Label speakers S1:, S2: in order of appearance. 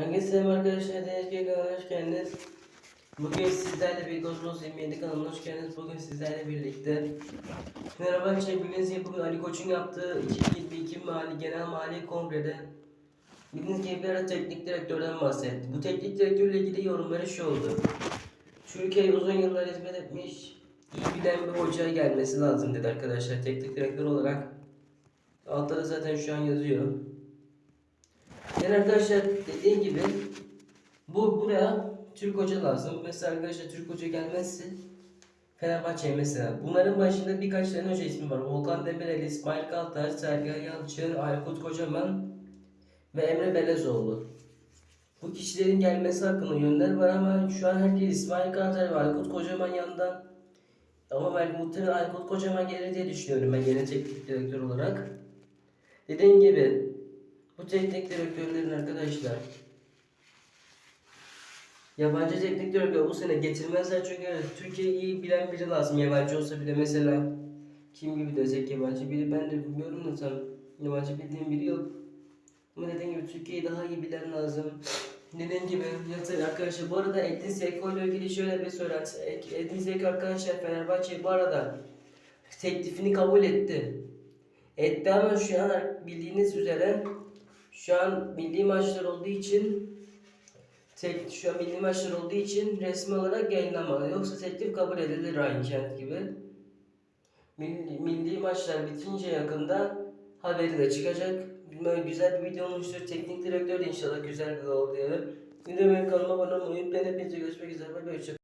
S1: Herkese selam arkadaşlar. DSG kanalına hoş geldiniz. Bugün sizlerle bir Cosmos 27 kanalına hoş geldiniz. Bugün sizlerle birlikte arkadaşlar. Bildiğiniz gibi bugün Ali Koç'un yaptığı 2022 mali genel mali kongrede Bildiğiniz gibi bir ara teknik direktörden bahsetti. Bu teknik direktörle ilgili yorumları şu oldu. Türkiye'ye uzun yıllar hizmet etmiş, iyi bilen bir hocaya gelmesi lazım dedi arkadaşlar teknik direktör olarak. Altta da zaten şu an yazıyor. Yani arkadaşlar dediğim gibi bu buraya Türk hoca lazım. Mesela arkadaşlar Türk hoca gelmezse Fenerbahçe mesela. Bunların başında birkaç tane hoca ismi var. Volkan Demirel, İsmail Kaltaş, Sergen Yalçın, Aykut Kocaman ve Emre Belezoğlu. Bu kişilerin gelmesi hakkında yönler var ama şu an herkes İsmail Kaltaş ve Aykut Kocaman yandan. Ama ben muhtemelen Aykut Kocaman gelir diye düşünüyorum ben teknik direktör olarak. Dediğim gibi bu teknik direktörlerin arkadaşlar yabancı teknik direktör bu sene getirmezler çünkü Türkiye'yi iyi bilen biri lazım yabancı olsa bile mesela kim gibi desek yabancı biri ben de bilmiyorum da tam yabancı bildiğim biri yok. Ama dediğim gibi Türkiye'yi daha iyi bilen lazım. Dediğim gibi yatır arkadaşlar bu arada Edin Zeko ile ilgili şöyle bir söylenti. Edin Zeko arkadaşlar Fenerbahçe bu arada teklifini kabul etti. Etti ama şu an bildiğiniz üzere şu an milli maçlar olduğu için tek şu an milli maçlar olduğu için resmi olarak yayınlamadı. Yoksa teklif kabul edilir aynı kent gibi. Milli, milli maçlar bitince yakında haberi de çıkacak. Böyle güzel bir video olmuştur. Teknik direktör de inşallah güzel bir oldu diyelim. Benim kanalıma abone olmayı unutmayın. Hepinize görüşmek üzere. Bay. Hoşça-